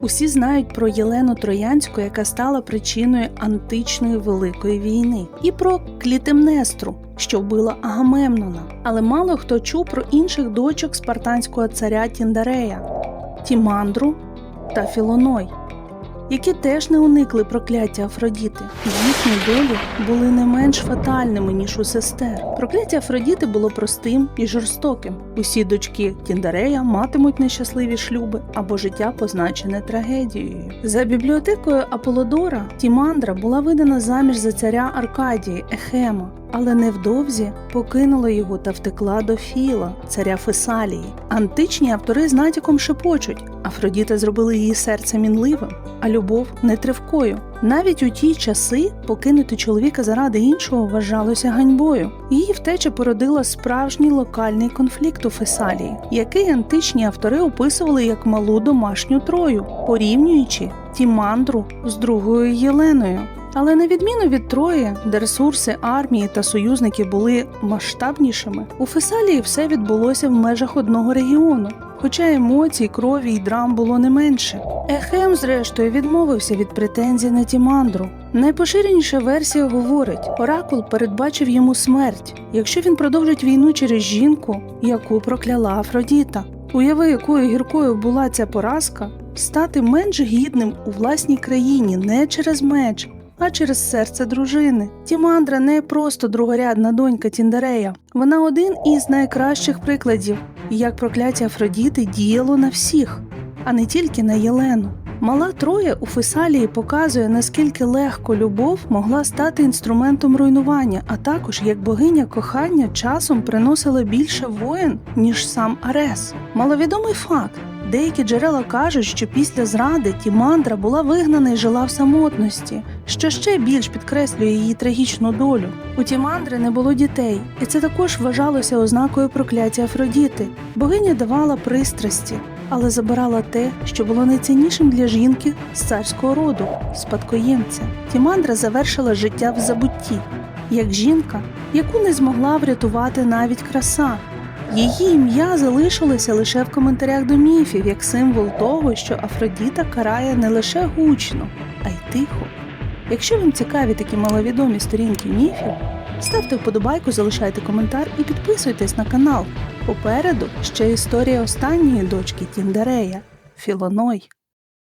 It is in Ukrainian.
Усі знають про Єлену Троянську, яка стала причиною античної великої війни, і про Клітемнестру, що вбила Агамемнона. Але мало хто чув про інших дочок спартанського царя Тіндарея Тімандру та Філоной, які теж не уникли прокляття Афродіти. Їхні долі були не менш фатальними, ніж у сестер. Прокляття Афродіти було простим і жорстоким. Усі дочки Тіндарея матимуть нещасливі шлюби або життя позначене трагедією. За бібліотекою Аполлодора Тімандра була видана заміж за царя Аркадії Ехема, але невдовзі покинула його та втекла до Філа, царя Фесалії. Античні автори з натяком шепочуть. Афродіта зробила її серце мінливим, а любов нетривкою. Навіть у ті часи покинути чоловіка заради іншого вважалося ганьбою. Її втеча породила справжній локальний конфлікт у Фесалії, який античні автори описували як малу домашню трою, порівнюючи Тімандру з другою Єленою. Але на відміну від Трої, де ресурси армії та союзників були масштабнішими, у Фесалії все відбулося в межах одного регіону. Хоча емоцій, крові й драм було не менше. Ехем, зрештою, відмовився від претензій на Тімандру. Найпоширеніша версія говорить: Оракул передбачив йому смерть, якщо він продовжить війну через жінку, яку прокляла Афродіта. Уяви, якою гіркою була ця поразка, стати менш гідним у власній країні не через меч, а через серце дружини. Тімандра не просто другорядна донька Тіндарея. Вона один із найкращих прикладів, як прокляття Афродіти діяло на всіх, а не тільки на Єлену. Мала Троя у Фесалії показує, наскільки легко любов могла стати інструментом руйнування, а також як богиня кохання часом приносила більше воїн, ніж сам Арес. Маловідомий факт. Деякі джерела кажуть, що після зради Тімандра була вигнана і жила в самотності, що ще більш підкреслює її трагічну долю. У Тімандри не було дітей, і це також вважалося ознакою прокляття Афродіти. Богиня давала пристрасті, але забирала те, що було найціннішим для жінки з царського роду спадкоємця. Тімандра завершила життя в забутті, як жінка, яку не змогла врятувати навіть краса. Її ім'я залишилося лише в коментарях до міфів як символ того, що Афродіта карає не лише гучно, а й тихо. Якщо вам цікаві такі маловідомі сторінки міфів, ставте вподобайку, залишайте коментар і підписуйтесь на канал. Попереду ще історія останньої дочки Тіндерея Філоной.